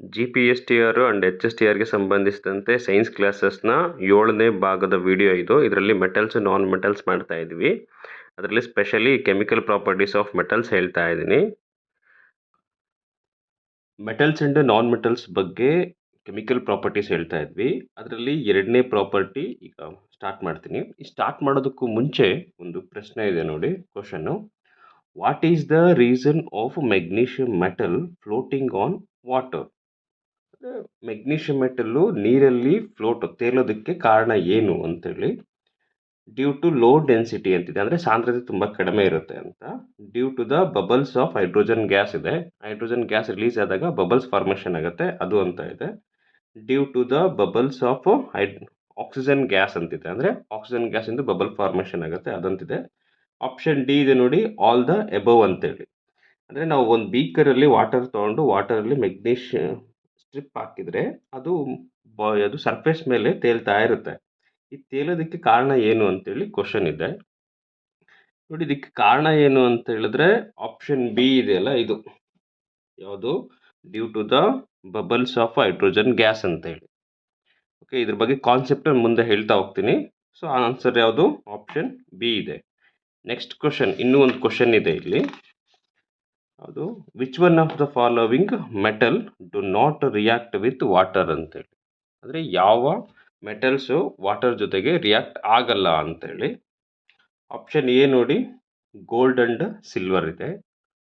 G P S T R and H S T ಆರ್ಗೆ ಸಂಬಂಧಿಸಿದಂತೆ science ಕ್ಲಾಸಸ್ನ ಏಳನೇ ಭಾಗದ video ಇದು. ಇದರಲ್ಲಿ ಮೆಟಲ್ಸ್ ನಾನ್ ಮೆಟಲ್ಸ್ ಮಾಡ್ತಾ ಇದ್ವಿ. ಅದರಲ್ಲಿ specially chemical properties of metals ಹೇಳ್ತಾ ಇದ್ದೀನಿ. ಮೆಟಲ್ಸ್ ಆ್ಯಂಡ್ ನಾನ್ ಮೆಟಲ್ಸ್ ಬಗ್ಗೆ ಕೆಮಿಕಲ್ ಪ್ರಾಪರ್ಟೀಸ್ ಹೇಳ್ತಾ ಇದ್ವಿ. ಅದರಲ್ಲಿ ಎರಡನೇ ಪ್ರಾಪರ್ಟಿ ಈಗ ಸ್ಟಾರ್ಟ್ ಮಾಡ್ತೀನಿ. ಈ ಸ್ಟಾರ್ಟ್ ಮಾಡೋದಕ್ಕೂ ಮುಂಚೆ ಒಂದು ಪ್ರಶ್ನೆ ಇದೆ ನೋಡಿ question what is the reason of magnesium metal floating on water magnesium metal ನೀರಲ್ಲಿ ಫ್ಲೋಟ್ ತೇಲೋದಕ್ಕೆ ಕಾರಣ ಏನು ಅಂತೇಳಿ, ಡ್ಯೂ ಟು ಲೋ ಡೆನ್ಸಿಟಿ ಅಂತಿದೆ. ಅಂದರೆ ಸಾಂದ್ರತೆ ತುಂಬ ಕಡಿಮೆ ಇರುತ್ತೆ ಅಂತ. Due to the bubbles of hydrogen gas ಇದೆ. ಹೈಡ್ರೋಜನ್ ಗ್ಯಾಸ್ ರಿಲೀಸ್ ಆದಾಗ ಬಬಲ್ಸ್ ಫಾರ್ಮೇಷನ್ ಆಗುತ್ತೆ. ಅದು ಅಂತ ಇದೆ. Due to the bubbles of hyd, oxygen gas ಅಂತಿದೆ. ಅಂದರೆ ಆಕ್ಸಿಜನ್ ಗ್ಯಾಸಿಂದ ಬಬಲ್ ಫಾರ್ಮೇಷನ್ ಆಗುತ್ತೆ. ಅದಂತಿದೆ. ಆಪ್ಷನ್ ಡಿ ಇದೆ ನೋಡಿ, ಆಲ್ ದ ಎಬವ್ ಅಂತೇಳಿ. ಅಂದರೆ ನಾವು ಒಂದು ಬೀಕರಲ್ಲಿ ವಾಟರ್ ತೊಗೊಂಡು, ವಾಟರಲ್ಲಿ ಮೆಗ್ನೀಷ್ ಸ್ಟ್ರಿಪ್ ಹಾಕಿದ್ರೆ ಅದು ಅದು ಸರ್ಫೇಸ್ ಮೇಲೆ ತೇಲ್ತಾ ಇರುತ್ತೆ. ಈ ತೇಲೋದಕ್ಕೆ ಕಾರಣ ಏನು ಅಂತೇಳಿ ಕ್ವಶನ್ ಇದೆ. ನೋಡಿ, ಇದಕ್ಕೆ ಕಾರಣ ಏನು ಅಂತ ಹೇಳಿದ್ರೆ ಆಪ್ಷನ್ ಬಿ ಇದೆಯಲ್ಲ ಇದು. ಯಾವುದು? Due to the bubbles of hydrogen gas ಅಂತ ಹೇಳಿ. ಓಕೆ ಇದ್ರ ಬಗ್ಗೆ ಕಾನ್ಸೆಪ್ಟ್ ಮುಂದೆ ಹೇಳ್ತಾ ಹೋಗ್ತೀನಿ. ಸೊ ಆನ್ಸರ್ ಯಾವುದು? ಆಪ್ಷನ್ ಬಿ ಇದೆ. ನೆಕ್ಸ್ಟ್ ಕ್ವಶನ್ ಇನ್ನೂ ಒಂದು ಕ್ವಶನ್ ಇದೆ ಇಲ್ಲಿ. ಅದು. Which one of the following metal do not react with water ಅಂತೇಳಿ. ಅಂದರೆ ಯಾವ ಮೆಟಲ್ಸು ವಾಟರ್ ಜೊತೆಗೆ ರಿಯಾಕ್ಟ್ ಆಗಲ್ಲ ಅಂತೇಳಿ. ಆಪ್ಷನ್ ಎ ನೋಡಿ ಗೋಲ್ಡ್ ಅಂಡ್ ಸಿಲ್ವರ್ ಇದೆ.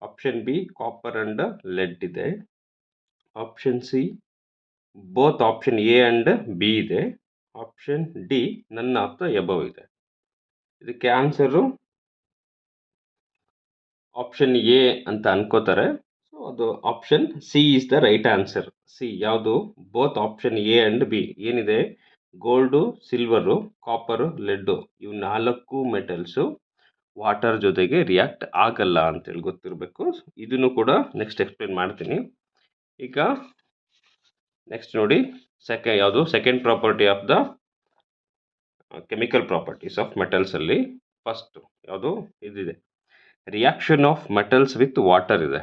Option B copper and lead ಇದೆ. Option C both option A and B ಇದೆ. Option D none of the above ಇದೆ. ಇದಕ್ಕೆ ಆನ್ಸರು ಆಪ್ಷನ್ ಎ ಅಂತ ಅನ್ಕೋತಾರೆ. ಸೊ ಅದು option C is the right answer C ಯಾವುದು? Both option A and B ಏನಿದೆ? Gold silver copper lead ಇವು ನಾಲ್ಕು ಮೆಟಲ್ಸು ವಾಟರ್ ಜೊತೆಗೆ ರಿಯಾಕ್ಟ್ ಆಗಲ್ಲ ಅಂತೇಳಿ ಗೊತ್ತಿರಬೇಕು. ಇದನ್ನು ಕೂಡ ನೆಕ್ಸ್ಟ್ ಎಕ್ಸ್ಪ್ಲೇನ್ ಮಾಡ್ತೀನಿ. ಈಗ ನೆಕ್ಸ್ಟ್ ನೋಡಿ ಸೆಕೆ ಯಾವುದು? Second property of the chemical properties of ಮೆಟಲ್ಸಲ್ಲಿ first ಯಾವುದು? ಇದಿದೆ. Reaction of metals with water ಇದೆ.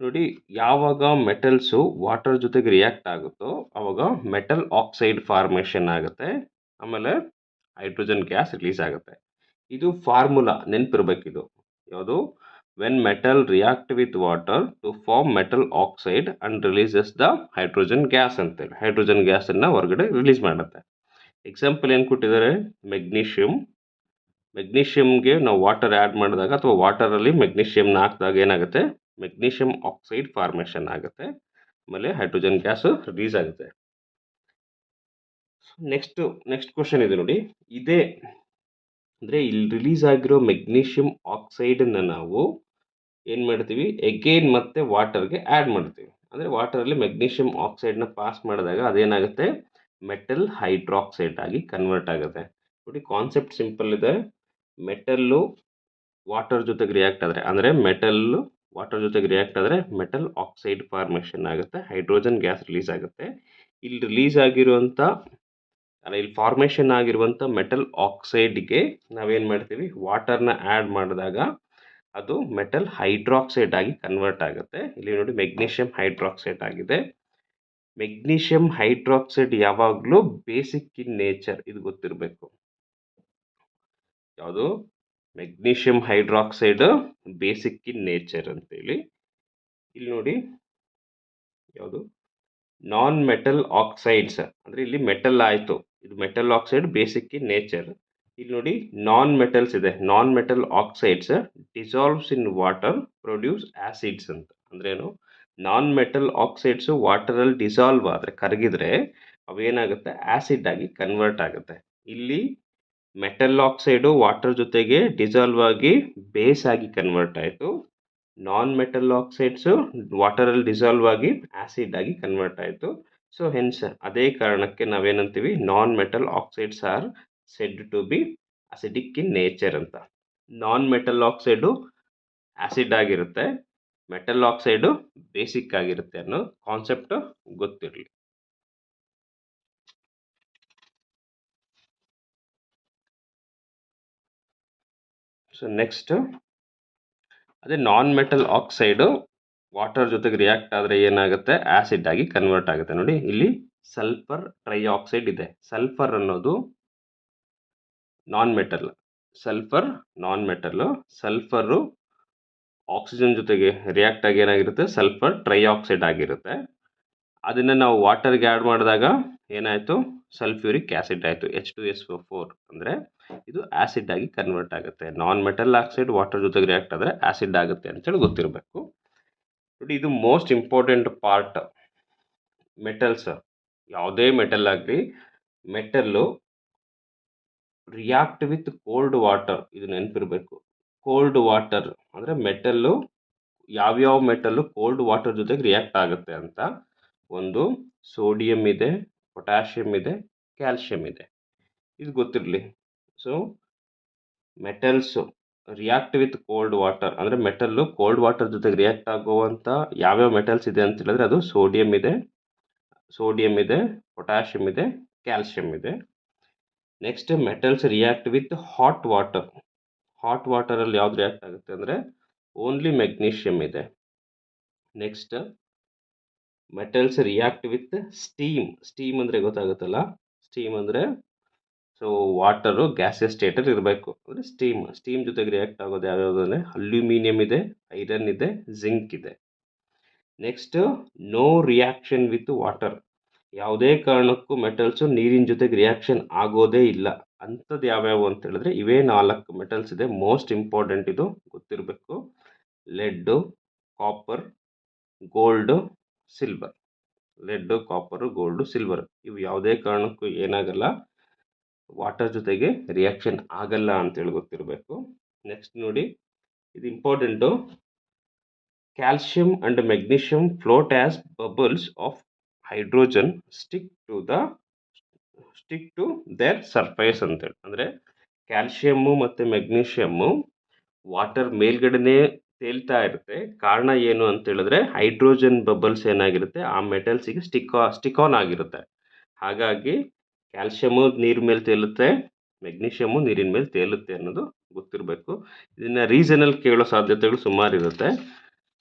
ನೋಡಿ, ಯಾವಾಗ ಮೆಟಲ್ಸು ವಾಟರ್ ಜೊತೆಗೆ ರಿಯಾಕ್ಟ್ ಆಗುತ್ತೋ ಆವಾಗ ಮೆಟಲ್ ಆಕ್ಸೈಡ್ ಫಾರ್ಮೇಷನ್ ಆಗುತ್ತೆ. ಆಮೇಲೆ ಹೈಡ್ರೋಜನ್ ಗ್ಯಾಸ್ ರಿಲೀಸ್ ಆಗುತ್ತೆ. ಇದು ಫಾರ್ಮುಲಾ ನೆನಪಿರ್ಬೇಕಿದು. ಯಾವುದು? When metal react with water to form metal oxide and releases the hydrogen gas ಅಂತೇಳಿ. ಹೈಡ್ರೋಜನ್ ಗ್ಯಾಸನ್ನು ಹೊರಗಡೆ ರಿಲೀಸ್ ಮಾಡುತ್ತೆ. ಎಕ್ಸಾಂಪಲ್ ಏನು ಕೊಟ್ಟಿದ್ದಾರೆ? ಮೆಗ್ನೀಷಿಯಮ್ ಮೆಗ್ನೀಷಿಯಮ್ಗೆ ನಾವು ವಾಟರ್ ಆ್ಯಡ್ ಮಾಡಿದಾಗ ಅಥವಾ ವಾಟರಲ್ಲಿ ಮೆಗ್ನೀಷಿಯಮ್ನ ಹಾಕಿದಾಗ ಏನಾಗುತ್ತೆ? ಮೆಗ್ನೀಷಿಯಮ್ ಆಕ್ಸೈಡ್ ಫಾರ್ಮೇಷನ್ ಆಗುತ್ತೆ. ಆಮೇಲೆ ಹೈಡ್ರೋಜನ್ ಗ್ಯಾಸು ರಿಲೀಸ್ ಆಗುತ್ತೆ. ನೆಕ್ಸ್ಟ್ ನೆಕ್ಸ್ಟ್ ಕ್ವಶನ್ ಇದೆ ನೋಡಿ. ಇದೇ, ಅಂದರೆ ಇಲ್ಲಿ ರಿಲೀಸ್ ಆಗಿರೋ ಮೆಗ್ನೀಷಿಯಮ್ ಆಕ್ಸೈಡನ್ನು ನಾವು ಏನು ಮಾಡ್ತೀವಿ? ಎಗೇನ್ ಮತ್ತೆ ವಾಟರ್ಗೆ ಆ್ಯಡ್ ಮಾಡ್ತೀವಿ. ಅಂದರೆ ವಾಟರಲ್ಲಿ ಮೆಗ್ನೀಷಿಯಮ್ ಆಕ್ಸೈಡ್ನ ಪಾಸ್ ಮಾಡಿದಾಗ ಅದೇನಾಗುತ್ತೆ? ಮೆಟಲ್ ಹೈಡ್ರಾಕ್ಸೈಡ್ ಆಗಿ ಕನ್ವರ್ಟ್ ಆಗುತ್ತೆ. ನೋಡಿ, ಕಾನ್ಸೆಪ್ಟ್ ಸಿಂಪಲ್ ಇದೆ. ಮೆಟಲ್ಲು ವಾಟರ್ ಜೊತೆಗೆ ರಿಯಾಕ್ಟ್ ಆದರೆ, ಅಂದರೆ ಮೆಟಲ್ಲು ವಾಟರ್ ಜೊತೆಗೆ ರಿಯಾಕ್ಟ್ ಆದರೆ ಮೆಟಲ್ ಆಕ್ಸೈಡ್ ಫಾರ್ಮೇಷನ್ ಆಗುತ್ತೆ ಹೈಡ್ರೋಜನ್ ಗ್ಯಾಸ್ ರಿಲೀಸ್ ಆಗುತ್ತೆ. ಇಲ್ಲಿ ರಿಲೀಸ್ ಆಗಿರುವಂಥ ಅಲ್ಲ ಇಲ್ಲಿ ಫಾರ್ಮೇಷನ್ ಆಗಿರುವಂಥ ಮೆಟಲ್ ಆಕ್ಸೈಡ್ಗೆ ನಾವೇನು ಮಾಡ್ತೀವಿ ವಾಟರ್ನ ಆ್ಯಡ್ ಮಾಡಿದಾಗ ಅದು ಮೆಟಲ್ ಹೈಡ್ರಾಕ್ಸೈಡ್ ಆಗಿ ಕನ್ವರ್ಟ್ ಆಗುತ್ತೆ. ಇಲ್ಲಿ ನೋಡಿ ಮೆಗ್ನೀಷಿಯಂ ಹೈಡ್ರಾಕ್ಸೈಡ್ ಆಗಿದೆ. ಮೆಗ್ನೀಷಿಯಂ ಹೈಡ್ರಾಕ್ಸೈಡ್ ಯಾವಾಗಲೂ ಬೇಸಿಕ್ ಇನ್ ನೇಚರ್ ಇದು ಗೊತ್ತಿರಬೇಕು. ಯಾವುದು? Magnesium hydroxide basic in nature ಅಂತೇಳಿ. ಇಲ್ಲಿ ನೋಡಿ. ಯಾವುದು? ನಾನ್ ಮೆಟಲ್ ಆಕ್ಸೈಡ್ಸ್ ಅಂದರೆ ಇಲ್ಲಿ ಮೆಟಲ್ ಆಯಿತು. ಇದು metal oxide basic in nature ಇಲ್ಲಿ ನೋಡಿ ನಾನ್ ಮೆಟಲ್ಸ್ ಇದೆ. Non metal oxides dissolves in water produce acids ಅಂತ. ಅಂದ್ರೇನು ನಾನ್ ಮೆಟಲ್ ಆಕ್ಸೈಡ್ಸು ವಾಟರಲ್ಲಿ ಡಿಸಾಲ್ವ್ ಆದರೆ, ಕರಗಿದ್ರೆ, ಅವೇನಾಗುತ್ತೆ? ಆ್ಯಸಿಡ್ ಆಗಿ ಕನ್ವರ್ಟ್ ಆಗುತ್ತೆ. ಇಲ್ಲಿ ಮೆಟಲ್ ಆಕ್ಸೈಡು ವಾಟರ್ ಜೊತೆಗೆ ಡಿಸಾಲ್ವ್ ಆಗಿ ಬೇಸ್ ಆಗಿ ಕನ್ವರ್ಟ್ ಆಯಿತು. ನಾನ್ ಮೆಟಲ್ ಆಕ್ಸೈಡ್ಸು ವಾಟರಲ್ಲಿ ಡಿಸಾಲ್ವ್ ಆಗಿ ಆ್ಯಸಿಡ್ ಆಗಿ ಕನ್ವರ್ಟ್ ಆಯಿತು. ಸೊ ಹೆನ್ಸ್ ಅದೇ ಕಾರಣಕ್ಕೆ ನಾವೇನಂತೀವಿ? Non metal oxides are said to be acidic in nature ಅಂತ. ನಾನ್ ಮೆಟಲ್ ಆಕ್ಸೈಡು ಆ್ಯಸಿಡ್ ಆಗಿರುತ್ತೆ, ಮೆಟಲ್ ಆಕ್ಸೈಡು ಬೇಸಿಕ್ ಆಗಿರುತ್ತೆ ಅನ್ನೋ ಕಾನ್ಸೆಪ್ಟು ಗೊತ್ತಿರಲಿ. ಸೊ ನೆಕ್ಸ್ಟ್ ಅದೇ ನಾನ್ ಮೆಟಲ್ ಆಕ್ಸೈಡು ವಾಟರ್ ಜೊತೆಗೆ ರಿಯಾಕ್ಟ್ ಆದರೆ ಏನಾಗುತ್ತೆ? ಆ್ಯಸಿಡ್ ಆಗಿ ಕನ್ವರ್ಟ್ ಆಗುತ್ತೆ. ನೋಡಿ, ಇಲ್ಲಿ ಸಲ್ಫರ್ ಟ್ರೈಆಕ್ಸೈಡ್ ಇದೆ. ಸಲ್ಫರ್ ಅನ್ನೋದು non metal sulphur non metal sulphur oxygen ಜೊತೆಗೆ ರಿಯಾಕ್ಟ್ ಆಗಿ ಏನಾಗಿರುತ್ತೆ? ಸಲ್ಫರ್ ಟ್ರೈಆಕ್ಸೈಡ್ ಆಗಿರುತ್ತೆ. ಅದನ್ನು ನಾವು ವಾಟರ್ಗೆ ಆ್ಯಡ್ ಮಾಡಿದಾಗ ಏನಾಯಿತು? ಸಲ್ಫ್ಯೂರಿಕ್ ಆ್ಯಸಿಡ್ ಆಯಿತು. ಎಚ್ ಟು ಎಸ್ ಫೋರ್ ಅಂದರೆ ಇದು ಆ್ಯಸಿಡ್ ಆಗಿ ಕನ್ವರ್ಟ್ ಆಗುತ್ತೆ. ನಾನ್ ಮೆಟಲ್ ಆಕ್ಸೈಡ್ ವಾಟರ್ ಜೊತೆಗೆ ರಿಯಾಕ್ಟ್ ಆದರೆ ಆ್ಯಸಿಡ್ ಆಗುತ್ತೆ ಅಂತೇಳಿ ಗೊತ್ತಿರಬೇಕು. ನೋಡಿ, ಇದು ಮೋಸ್ಟ್ ಇಂಪಾರ್ಟೆಂಟ್ ಪಾರ್ಟ್ ಮೆಟಲ್ಸ್ ಯಾವುದೇ ಮೆಟಲ್ ಆಗಲಿ metal react with cold water ಇದು ನೆನಪಿರಬೇಕು. ಕೋಲ್ಡ್ ವಾಟರ್ ಅಂದರೆ ಮೆಟಲ್ಲು ಯಾವ್ಯಾವ ಮೆಟಲ್ಲು ಕೋಲ್ಡ್ ವಾಟರ್ ಜೊತೆಗೆ ರಿಯಾಕ್ಟ್ ಆಗುತ್ತೆ ಅಂತ ಒಂದು ಸೋಡಿಯಂ ಇದೆ. ಪೊಟ್ಯಾಷಿಯಮ್ ಇದೆ ಕ್ಯಾಲ್ಶಿಯಂ ಇದೆ. ಇದು ಗೊತ್ತಿರಲಿ. So metals react with cold water ಅಂದರೆ ಮೆಟಲ್ಲು ಕೋಲ್ಡ್ ವಾಟರ್ ಜೊತೆಗೆ ರಿಯಾಕ್ಟ್ ಆಗುವಂಥ ಯಾವ್ಯಾವ ಮೆಟಲ್ಸ್ ಇದೆ ಅಂತ ಹೇಳಿದ್ರೆ ಅದು ಸೋಡಿಯಂ ಇದೆ ಸೋಡಿಯಂ ಇದೆ ಪೊಟ್ಯಾಷಿಯಮ್ ಇದೆ ಕ್ಯಾಲ್ಶಿಯಂ ಇದೆ. Next metals react with hot water hot ವಾಟರಲ್ಲಿ ಯಾವ್ದು ರಿಯಾಕ್ಟ್ ಆಗುತ್ತೆ ಅಂದರೆ ಓನ್ಲಿ ಮೆಗ್ನೀಷಿಯಮ್ ಇದೆ. Next metals react with steam. Steam ಅಂದರೆ ಗೊತ್ತಾಗುತ್ತಲ್ಲ? ಸ್ಟೀಮ್ ಅಂದರೆ ಸೊ ವಾಟರು ಗ್ಯಾಸಿಯಸ್ ಸ್ಟೇಟಲ್ಲಿ ಇರಬೇಕು. ಅಂದರೆ ಸ್ಟೀಮ್. ಸ್ಟೀಮ್ ಜೊತೆಗೆ ರಿಯಾಕ್ಟ್ ಆಗೋದು ಯಾವ್ಯಾವುದು ಅಂದರೆ ಅಲ್ಯೂಮಿನಿಯಂ ಇದೆ, ಐರನ್ ಇದೆ, ಜಿಂಕ್ ಇದೆ. Next, no reaction with water. ಯಾವುದೇ ಕಾರಣಕ್ಕೂ ಮೆಟಲ್ಸು ನೀರಿನ ಜೊತೆಗೆ ರಿಯಾಕ್ಷನ್ ಆಗೋದೇ ಇಲ್ಲ. ಅಂಥದ್ದು ಯಾವ್ಯಾವು ಅಂತ ಹೇಳಿದ್ರೆ ಇವೇ ನಾಲ್ಕು ಮೆಟಲ್ಸ್ ಇದೆ. ಮೋಸ್ಟ್ ಇಂಪಾರ್ಟೆಂಟ್ ಇದು. ಗೊತ್ತಿರಬೇಕು. Lead, copper, gold silver lead copper gold silver ಇವು ಯಾವುದೇ ಕಾರಣಕ್ಕೂ ಏನಾಗಲ್ಲ. ವಾಟರ್ ಜೊತೆಗೆ ರಿಯಾಕ್ಷನ್ ಆಗಲ್ಲ ಅಂತೇಳಿ ಗೊತ್ತಿರಬೇಕು. ನೆಕ್ಸ್ಟ್ ನೋಡಿ, ಇದು important calcium and magnesium float as bubbles of hydrogen stick to the stick to their surface ಅಂತೇಳಿ. ಅಂದರೆ ಕ್ಯಾಲ್ಶಿಯಮ್ಮು ಮತ್ತು ಮೆಗ್ನೀಷಿಯಮ್ಮು ವಾಟರ್ ಮೇಲ್ಗಡೆನೇ ತೇಲ್ತಾ ಇರುತ್ತೆ. ಕಾರಣ ಏನು ಅಂತ ಹೇಳಿದ್ರೆ ಹೈಡ್ರೋಜನ್ ಬಬಲ್ಸ್ ಏನಾಗಿರುತ್ತೆ, ಆ ಮೆಟಲ್ಸಿಗೆ ಸ್ಟಿಕ್ ಸ್ಟಿಕ್ ಆನ್ ಆಗಿರುತ್ತೆ. ಹಾಗಾಗಿ ಕ್ಯಾಲ್ಶಿಯಮು ನೀರ್ ಮೇಲೆ ತೇಲುತ್ತೆ, ಮೆಗ್ನೀಷಿಯಮು ನೀರಿನ ಮೇಲೆ ತೇಲುತ್ತೆ ಅನ್ನೋದು ಗೊತ್ತಿರಬೇಕು. ಇದನ್ನು ರೀಸನಲ್ಲಿ ಕೇಳೋ ಸಾಧ್ಯತೆಗಳು ಸುಮಾರು ಇರುತ್ತೆ.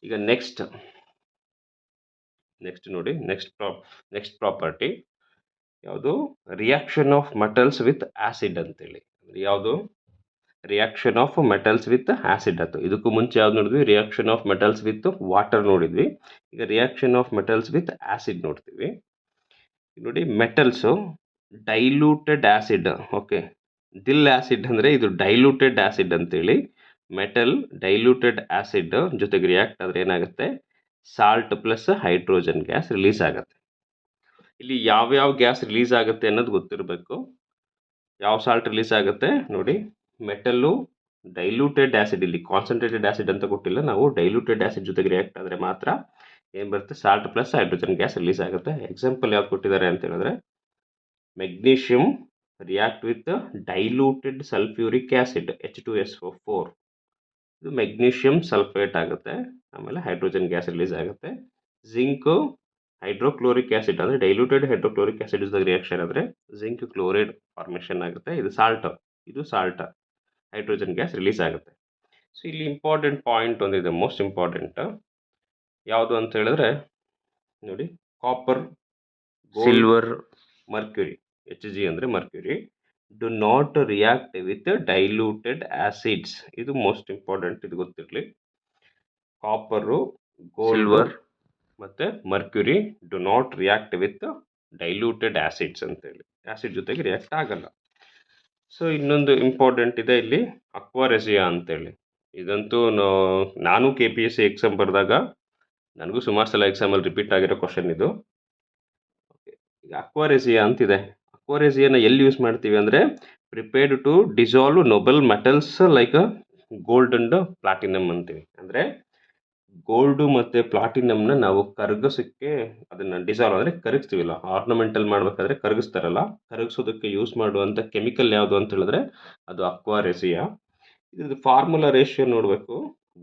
ಈಗ ನೆಕ್ಸ್ಟ್ ನೆಕ್ಸ್ಟ್ ನೋಡಿ, ನೆಕ್ಸ್ಟ್ ಪ್ರಾ ನೆಕ್ಸ್ಟ್ ಪ್ರಾಪರ್ಟಿ. ಯಾವುದು? Reaction of metals with acid ಅಂತೇಳಿ. ಯಾವುದು? Reaction of metals with acid ಆಯಿತು ಇದಕ್ಕೂ ಮುಂಚೆ ಯಾವ್ದು ನೋಡಿದ್ವಿ? Reaction of metals with water ನೋಡಿದ್ವಿ. ಈಗ reaction of metals with acid ನೋಡ್ತೀವಿ. ನೋಡಿ ಮೆಟಲ್ಸು ಡೈಲ್ಯೂಟೆಡ್ ಆ್ಯಸಿಡ್ ಓಕೆ ದಿಲ್ ಆ್ಯಸಿಡ್ ಅಂದರೆ ಇದು ಡೈಲ್ಯೂಟೆಡ್ ಆ್ಯಸಿಡ್ ಅಂತೇಳಿ. ಮೆಟಲ್ ಡೈಲ್ಯೂಟೆಡ್ ಆ್ಯಸಿಡ್ ಜೊತೆಗೆ ರಿಯಾಕ್ಟ್ ಆದರೆ ಏನಾಗುತ್ತೆ? Salt plus hydrogen gas release ಆಗುತ್ತೆ. ಇಲ್ಲಿ ಯಾವ್ಯಾವ ಗ್ಯಾಸ್ ರಿಲೀಸ್ ಆಗುತ್ತೆ ಅನ್ನೋದು ಗೊತ್ತಿರಬೇಕು. ಯಾವ ಸಾಲ್ಟ್ ರಿಲೀಸ್ ಆಗುತ್ತೆ? ನೋಡಿ. ಮೆಟಲ್ಲು ಡೈಲ್ಯೂಟೆಡ್ ಆ್ಯಸಿಡ್ ಇಲ್ಲಿ ಕಾನ್ಸಂಟ್ರೇಟೆಡ್ ಆ್ಯಸಿಡ್ ಅಂತ ಕೊಟ್ಟಿಲ್ಲ, ನಾವು ಡೈಲ್ಯೂಟೆಡ್ ಆ್ಯಸಿಡ್ ಜೊತೆಗೆ ರಿಯಾಕ್ಟ್ ಆದರೆ ಮಾತ್ರ ಏನು ಬರುತ್ತೆ? Salt plus hydrogen gas release ಆಗುತ್ತೆ. ಎಕ್ಸಾಂಪಲ್ ಯಾವ್ದು ಕೊಟ್ಟಿದ್ದಾರೆ ಅಂತ ಹೇಳಿದ್ರೆ magnesium react with diluted sulphuric acid H two S O four ಇದು ಮೆಗ್ನೀಷಿಯಮ್ ಸಲ್ಫೇಟ್ ಆಗುತ್ತೆ, ಆಮೇಲೆ ಹೈಡ್ರೋಜನ್ ಗ್ಯಾಸ್ ರಿಲೀಸ್ ಆಗುತ್ತೆ. ಜಿಂಕು ಹೈಡ್ರೋಕ್ಲೋರಿಕ್ ಆ್ಯಸಿಡ್ ಅಂದರೆ ಡೈಲ್ಯೂಟೆಡ್ ಹೈಡ್ರೋಕ್ಲೋರಿಕ್ ಆ್ಯಸಿಡ್ ಜೊತೆಗೆ ರಿಯಾಕ್ಷನ್ ಆದರೆ ಜಿಂಕ್ ಕ್ಲೋರೈಡ್ ಫಾರ್ಮೇಷನ್ ಆಗುತ್ತೆ. ಇದು ಸಾಲ್ಟ್ ಇದು ಸಾಲ್ಟ್ ಹೈಡ್ರೋಜನ್ ಗ್ಯಾಸ್ ರಿಲೀಸ್ ಆಗುತ್ತೆ. ಸೊ ಇಲ್ಲಿ ಇಂಪಾರ್ಟೆಂಟ್ ಪಾಯಿಂಟ್ ಒಂದಿದೆ ಮೋಸ್ಟ್ ಇಂಪಾರ್ಟೆಂಟ್ ಯಾವುದು ಅಂತ ಹೇಳಿದ್ರೆ ನೋಡಿ copper silver mercury H G ಅಂದರೆ mercury do not react with diluted acids ಇದು ಮೋಸ್ಟ್ ಇಂಪಾರ್ಟೆಂಟ್ ಇದು ಗೊತ್ತಿರಲಿ. ಕಾಪರು ಗೋಲ್ವರ್ ಮತ್ತು mercury do not react with diluted acids ಅಂತೇಳಿ ಆ್ಯಸಿಡ್ ಜೊತೆಗೆ ರಿಯಾಕ್ಟ್ ಆಗಲ್ಲ. ಸೊ, ಇನ್ನೊಂದು ಇಂಪಾರ್ಟೆಂಟ್ ಇದೆ ಇಲ್ಲಿ, ಅಕ್ವಾರೆಸಿಯಾ ಅಂತೇಳಿ. ಇದಂತೂ ನಾನು K P S C exam ಬರೆದಾಗ, ನನಗೂ ಸುಮಾರು ಸಲ ಎಕ್ಸಾಮಲ್ಲಿ ರಿಪೀಟ್ ಆಗಿರೋ ಕ್ವಶನ್ ಇದು. ಈಗ ಅಕ್ವಾರೆಸಿಯಾ ಅಂತಿದೆ. ಅಕ್ವಾರೆಸಿಯಾನ ಎಲ್ಲಿ ಯೂಸ್ ಮಾಡ್ತೀವಿ ಅಂದರೆ prepared to dissolve noble metals like gold and platinum ಅಂತೀವಿ. ಅಂದರೆ ಗೋಲ್ಡು ಮತ್ತು ಪ್ಲಾಟಿನಮ್ನ ನಾವು ಕರಗಿಸೋಕ್ಕೆ ಅದನ್ನು ಡಿಸಾಲ್ವ್ ಅಂದರೆ ಕರಗಿಸ್ತೀವಲ್ಲ ಆರ್ನಮೆಂಟಲ್ ಮಾಡಬೇಕಾದ್ರೆ ಕರಗಿಸ್ತಾರಲ್ಲ? ಕರಗಿಸೋದಕ್ಕೆ ಯೂಸ್ ಮಾಡುವಂಥ ಕೆಮಿಕಲ್ ಯಾವುದು ಅಂತ ಹೇಳಿದ್ರೆ ಅದು ಅಕ್ವಾರೆಸಿಯಾ ಇದು ಫಾರ್ಮುಲಾ ರೇಷಿಯೋ ನೋಡಬೇಕು.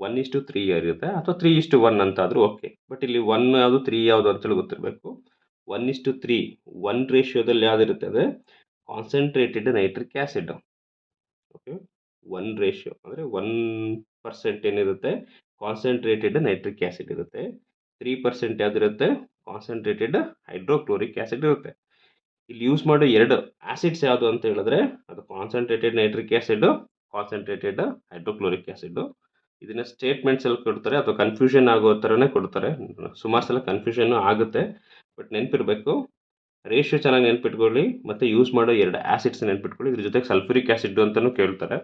ಒನ್ ಇಷ್ಟು ತ್ರೀ ಇರುತ್ತೆ ಅಥವಾ ತ್ರೀ ಇಷ್ಟು ಒನ್ ಅಂತಾದರೂ ಓಕೆ ಬಟ್ ಇಲ್ಲಿ ಒನ್ ಯಾವುದು ತ್ರೀ ಯಾವುದು ಅಂತೇಳಿ ಗೊತ್ತಿರಬೇಕು. ಒನ್ ಇಷ್ಟು ತ್ರೀ ಒನ್ ರೇಷಿಯೋದಲ್ಲಿ ಯಾವುದಿರುತ್ತೆ ಅಂದರೆ concentrated nitric acid okay one ratio ಅಂದರೆ ಒನ್ ಪರ್ಸೆಂಟ್ ಏನಿರುತ್ತೆ? ಕಾನ್ಸಂಟ್ರೇಟೆಡ್ ನೈಟ್ರಿಕ್ ಆ್ಯಸಿಡ್ ಇರುತ್ತೆ. ತ್ರೀ ಪರ್ಸೆಂಟ್ ಯಾವುದಿರುತ್ತೆ? ಕಾನ್ಸಂಟ್ರೇಟೆಡ್ ಹೈಡ್ರೋಕ್ಲೋರಿಕ್ ಆ್ಯಸಿಡ್ ಇರುತ್ತೆ. ಇಲ್ಲಿ ಯೂಸ್ ಮಾಡೋ ಎರಡು ಆ್ಯಸಿಡ್ಸ್ ಯಾವುದು ಅಂತ ಹೇಳಿದ್ರೆ, ಅದು concentrated nitric acid concentrated hydrochloric acid ಇದನ್ನ ಸ್ಟೇಟ್ಮೆಂಟ್ಸಲ್ಲಿ ಕೊಡ್ತಾರೆ, ಅಥವಾ ಕನ್ಫ್ಯೂಷನ್ ಆಗೋ ಥರನೇ ಕೊಡ್ತಾರೆ. ಸುಮಾರು ಸಲ ಕನ್ಫ್ಯೂಷನ್ ಆಗುತ್ತೆ. ಬಟ್ ನೆನಪಿರಬೇಕು ರೇಷಿಯೋ ಚೆನ್ನಾಗಿ ನೆನ್ಪಿಟ್ಕೊಳ್ಳಿ, ಮತ್ತು ಯೂಸ್ ಮಾಡೋ ಎರಡು ಆ್ಯಸಿಡ್ಸ್ ನೆನ್ಪಿಟ್ಕೊಳ್ಳಿ. ಇದ್ರ ಜೊತೆಗೆ ಸಲ್ಫ್ಯೂರಿಕ್ ಆ್ಯಸಿಡ್ ಅಂತಲೂ ಕೇಳ್ತಾರೆ.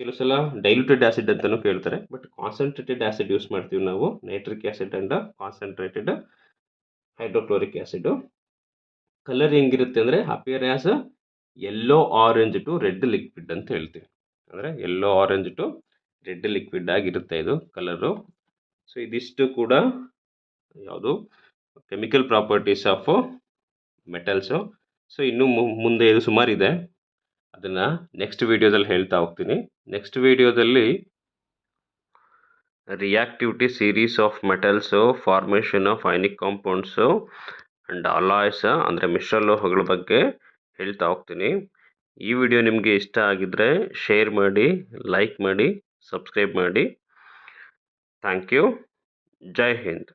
ಕೆಲವು ಸಲ ಡೈಲ್ಯೂಟೆಡ್ ಆಸಿಡ್ ಅಂತಲೂ ಕೇಳ್ತಾರೆ. ಬಟ್ ಕಾನ್ಸಂಟ್ರೇಟೆಡ್ ಆಸಿಡ್ ಯೂಸ್ ಮಾಡ್ತೀವಿ ನಾವು. Nitric acid and concentrated hydrochloric acid colour ಹೆಂಗಿರುತ್ತೆ ಅಂದರೆ appear as yellow orange to red liquid ಅಂತ ಹೇಳ್ತೀವಿ. ಅಂದರೆ yellow orange to red liquid ಆಗಿರುತ್ತೆ ಇದು ಕಲರು ಸೊ ಇದಿಷ್ಟು ಕೂಡ ಯಾವುದು? Chemical properties of metals so ಇನ್ನೂ ಮುಂದೆ ಇದು ಸುಮಾರಿದೆ ಅದನ್ನು ನೆಕ್ಸ್ಟ್ ವೀಡಿಯೋದಲ್ಲಿ ಹೇಳ್ತಾ ಹೋಗ್ತೀನಿ. ನೆಕ್ಸ್ಟ್ ವೀಡಿಯೋದಲ್ಲಿ reactivity series of metals formation of ionic compounds and alloys ಅಂದರೆ ಮಿಶ್ರಲೋಹಗಳ ಬಗ್ಗೆ ಹೇಳ್ತಾ ಹೋಗ್ತೀನಿ. ಈ ವಿಡಿಯೋ ನಿಮಗೆ ಇಷ್ಟ ಆಗಿದ್ದರೆ ಶೇರ್ ಮಾಡಿ ಲೈಕ್ ಮಾಡಿ ಸಬ್ಸ್ಕ್ರೈಬ್ ಮಾಡಿ. Thank you Jai Hind